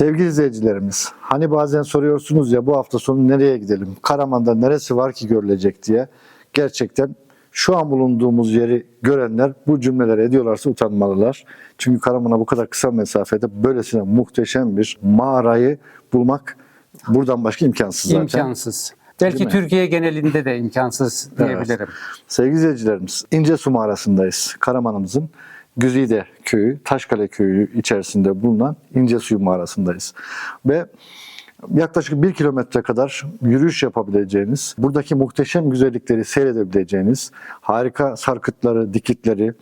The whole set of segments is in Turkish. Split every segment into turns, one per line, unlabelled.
Sevgili izleyicilerimiz, hani bazen soruyorsunuz ya bu hafta sonu nereye gidelim? Karaman'da neresi var ki görülecek diye. Gerçekten şu an bulunduğumuz yeri görenler bu cümleleri ediyorlarsa utanmalılar. Çünkü Karaman'a bu kadar kısa mesafede böylesine muhteşem bir mağarayı bulmak buradan başka imkansız zaten.
İmkansız. Belki
Değil mi?
Türkiye genelinde de imkansız diyebilirim.
Evet. Sevgili izleyicilerimiz, İncesu mağarasındayız. Karaman'ımızın Güzide köyü, Taşkale köyü içerisinde bulunan İncesu mağarasındayız. Ve yaklaşık bir kilometre kadar yürüyüş yapabileceğiniz, buradaki muhteşem güzellikleri seyredebileceğiniz, harika sarkıtları, dikitleri,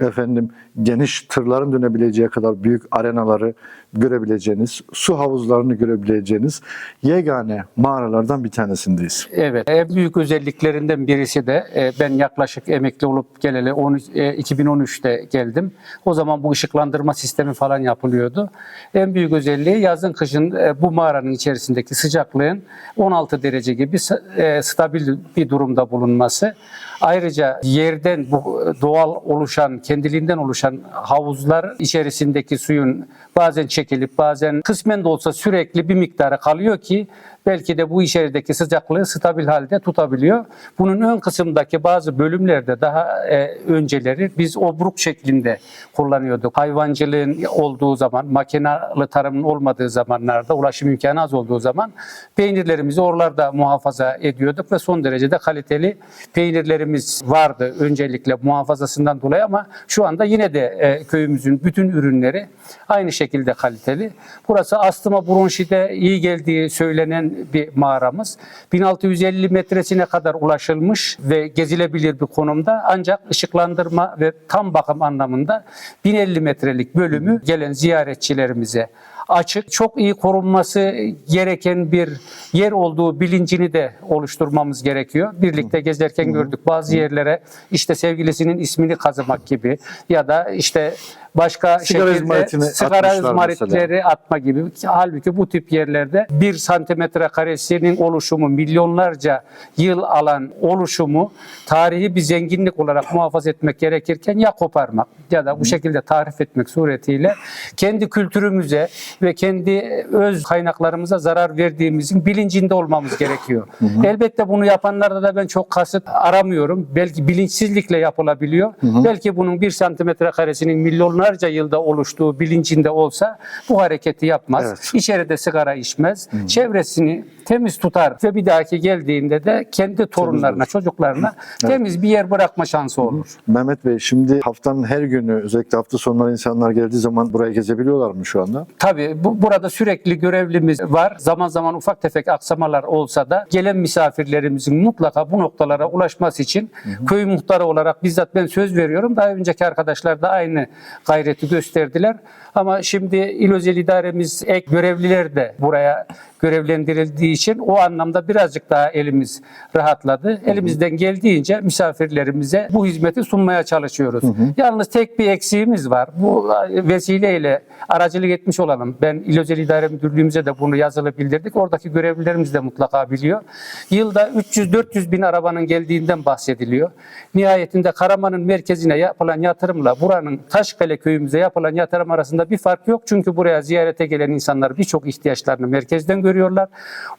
efendim geniş tırların dönebileceği kadar büyük arenaları görebileceğiniz, su havuzlarını görebileceğiniz yegane mağaralardan bir tanesindeyiz.
Evet, en büyük özelliklerinden birisi de e, ben yaklaşık emekli olup geleli 13 e, 2013'te geldim. O zaman bu ışıklandırma sistemi falan yapılıyordu. En büyük özelliği yazın kışın e, bu mağaranın içerisindeki sıcaklığın 16 derece gibi e, stabil bir durumda bulunması. Ayrıca yerden bu doğal oluşan, kendiliğinden oluşan havuzlar içerisindeki suyun bazen çekilip bazen kısmen de olsa sürekli bir miktarı kalıyor ki belki de bu içerideki sıcaklığı stabil halde tutabiliyor. Bunun ön kısımdaki bazı bölümlerde daha e, önceleri biz obruk şeklinde kullanıyorduk. Hayvancılığın olduğu zaman, makinalı tarımın olmadığı zamanlarda, ulaşım imkanı az olduğu zaman peynirlerimizi oralarda muhafaza ediyorduk ve son derece de kaliteli peynirlerimiz vardı öncelikle muhafazasından dolayı ama şu anda yine de e, köyümüzün bütün ürünleri aynı şekilde kaliteli. Burası astıma bronşite iyi geldiği söylenen bir mağaramız. 1650 metresine kadar ulaşılmış ve gezilebilir bir konumda ancak ışıklandırma ve tam bakım anlamında 1050 metrelik bölümü gelen ziyaretçilerimize açık, çok iyi korunması gereken bir yer olduğu bilincini de oluşturmamız gerekiyor. Birlikte gezerken gördük bazı yerlere işte sevgilisinin ismini kazımak gibi ya da işte başka
Sigara
şekilde sigara izmaritleri atma gibi. Halbuki bu tip yerlerde bir santimetre karesinin oluşumu, milyonlarca yıl alan oluşumu tarihi bir zenginlik olarak muhafaza etmek gerekirken ya koparmak ya da bu şekilde tarif etmek suretiyle kendi kültürümüze ve kendi öz kaynaklarımıza zarar verdiğimizin bilincinde olmamız gerekiyor. Elbette bunu yapanlarda da ben çok kasıt aramıyorum. Belki bilinçsizlikle yapılabiliyor. Belki bunun bir santimetre karesinin milyonlarca yılda oluştuğu bilincinde olsa bu hareketi yapmaz.
Evet.
İçeride sigara içmez. Çevresini temiz tutar ve bir dahaki geldiğinde de kendi torunlarına, çocuklarına temiz bir yer bırakma şansı olur.
Mehmet Bey şimdi haftanın her günü özellikle hafta sonları insanlar geldiği zaman buraya gezebiliyorlar mı şu anda?
Tabii bu, burada sürekli görevlimiz var. Zaman zaman ufak tefek aksamalar olsa da gelen misafirlerimizin mutlaka bu noktalara ulaşması için köy muhtarı olarak bizzat ben söz veriyorum. Daha önceki arkadaşlar da aynı gayreti gösterdiler. Ama şimdi İl Özel İdaremiz ek görevliler de buraya görevlendirildiği için o anlamda birazcık daha elimiz rahatladı. Elimizden geldiğince misafirlerimize bu hizmeti sunmaya çalışıyoruz. Yalnız tek bir eksiğimiz var. Bu vesileyle aracılık etmiş olalım. Ben İl Özel İdare Müdürlüğümüze de bunu yazılı bildirdik. Oradaki görevlilerimiz de mutlaka biliyor. Yılda 300-400 bin arabanın geldiğinden bahsediliyor. Nihayetinde Karaman'ın merkezine yapılan yatırımla buranın Taşkale köyümüze yapılan yatırım arasında bir fark yok. Çünkü buraya ziyarete gelen insanlar birçok ihtiyaçlarını merkezden görüyorlar.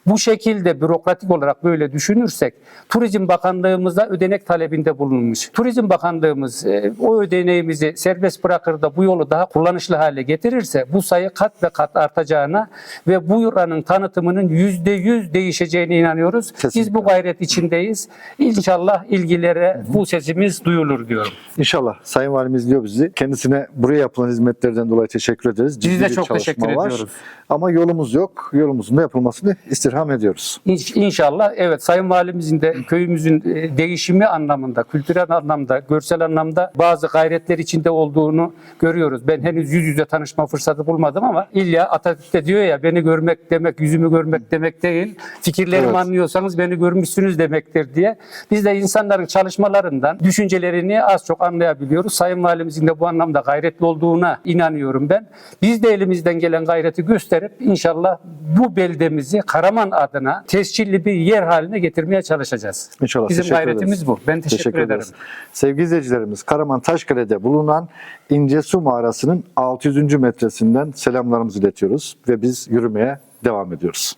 Bu şekilde bürokratik olarak böyle düşünürsek Turizm Bakanlığımıza ödenek talebinde bulunmuş. Turizm Bakanlığımız e, o ödeneğimizi serbest bırakır da bu yolu daha kullanışlı hale getirirse bu sayı kat ve kat artacağına ve bu buranın tanıtımının yüzde yüz değişeceğine inanıyoruz. Biz
Kesinlikle.
bu gayret içindeyiz. İnşallah ilgilere bu sesimiz duyulur diyorum.
İnşallah Sayın Valimiz diyor bizi. Kendisine buraya yapılan hizmetlerden dolayı teşekkür ederiz.
Biz
Ciddi
de
bir
çok teşekkür
var.
ediyoruz.
Ama yolumuz yok. Yolumuzun da yapılmasını istirham ediyoruz.
İnş- İnşallah evet Sayın Valimizin de köyümüzün e, değişimi anlamında, kültürel anlamda, görsel anlamda bazı gayretler içinde olduğunu görüyoruz. Ben henüz yüz yüze tanışma fırsatı bulmadım ama İlya Atatürk de diyor ya beni görmek demek yüzümü görmek demek değil. Fikirlerimi
Evet.
anlıyorsanız beni görmüşsünüz demektir diye. Biz de insanların çalışmalarından düşüncelerini az çok anlayabiliyoruz. Sayın Valimizin de bu anlamda gayretli olduğuna inanıyorum ben. Biz de elimizden gelen gayreti göster gösterip inşallah bu beldemizi Karaman adına tescilli bir yer haline getirmeye çalışacağız.
İnşallah.
Bizim
teşekkür
gayretimiz
ederiz.
bu. Ben teşekkür, ederim.
ederiz. Sevgili izleyicilerimiz, Karaman Taşkale'de bulunan İnce Su Mağarası'nın 600. metresinden selamlarımızı iletiyoruz ve biz yürümeye devam ediyoruz.